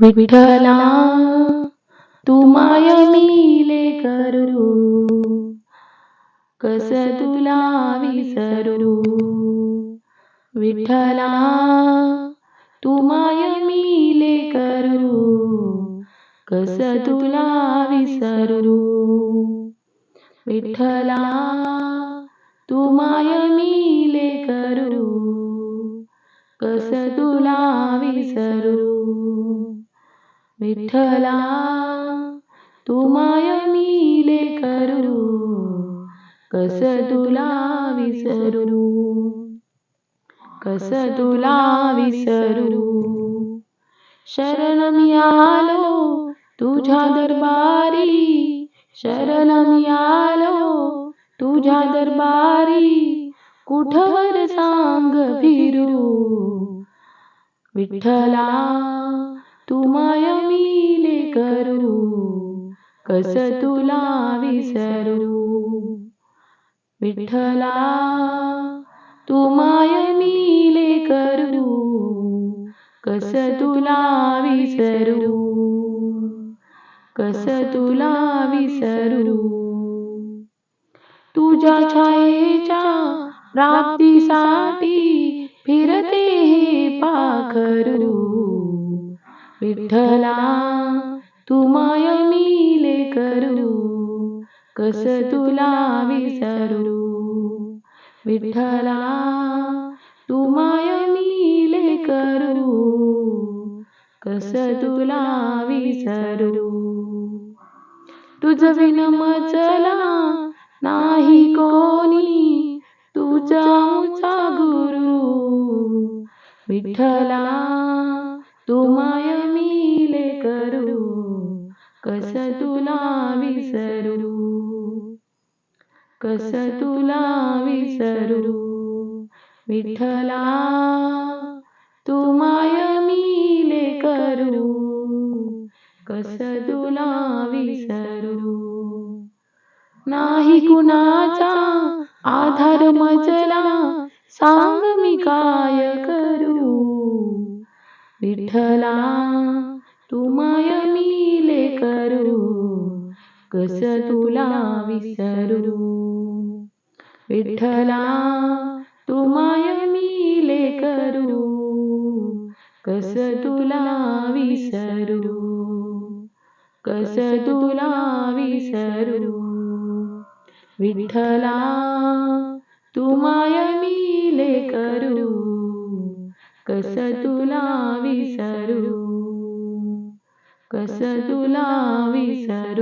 विठ्ठला तू माय मिले करू कस तुला विसरू विठ्ठला तू माय मिले करू कस तुला विसरू विठ्ठला तू माय मी विठ्ठला तुमाय मिले करू कस तुला विसरू? कस तुला विसरू? शरण मी आलो तुझ्या दरबारी शरण मी आलो तुझ्या दरबारी कुठवर सांग फिरू? विठ्ठला तू माय करू? कस तुला विसरू? विठ्ठला तू माय मिले करू? कस तुला विसरू? कस तुला विसरू? तुझ्या छायेच्या प्राप्तीसाठी फिरते हे पाखरू. विठ्ठला कस तुला विसरू? विठ्ठला तू माय मिले करू. कस तुला विसरू? तुझ विनमचला नाही कोणी तुझा उचा गुरु. विठ्ठला तू माय मिले करू. कस तुला विसरू? कस तुला विसरू? विठ्ठला तू माय मिले करू. कस तुला विसरू? नाही कुणाचा आधार मजला सांग मी काय करू? विठ्ठला कस तुला विसरू? विठ्ठला तुम्हाय मी मिले करू कस तुला विसरू? कस तुला विसरू? विठ्ठला तुम्हाय मी मिले करू कस तुला विसरू? कस तुला विसरू?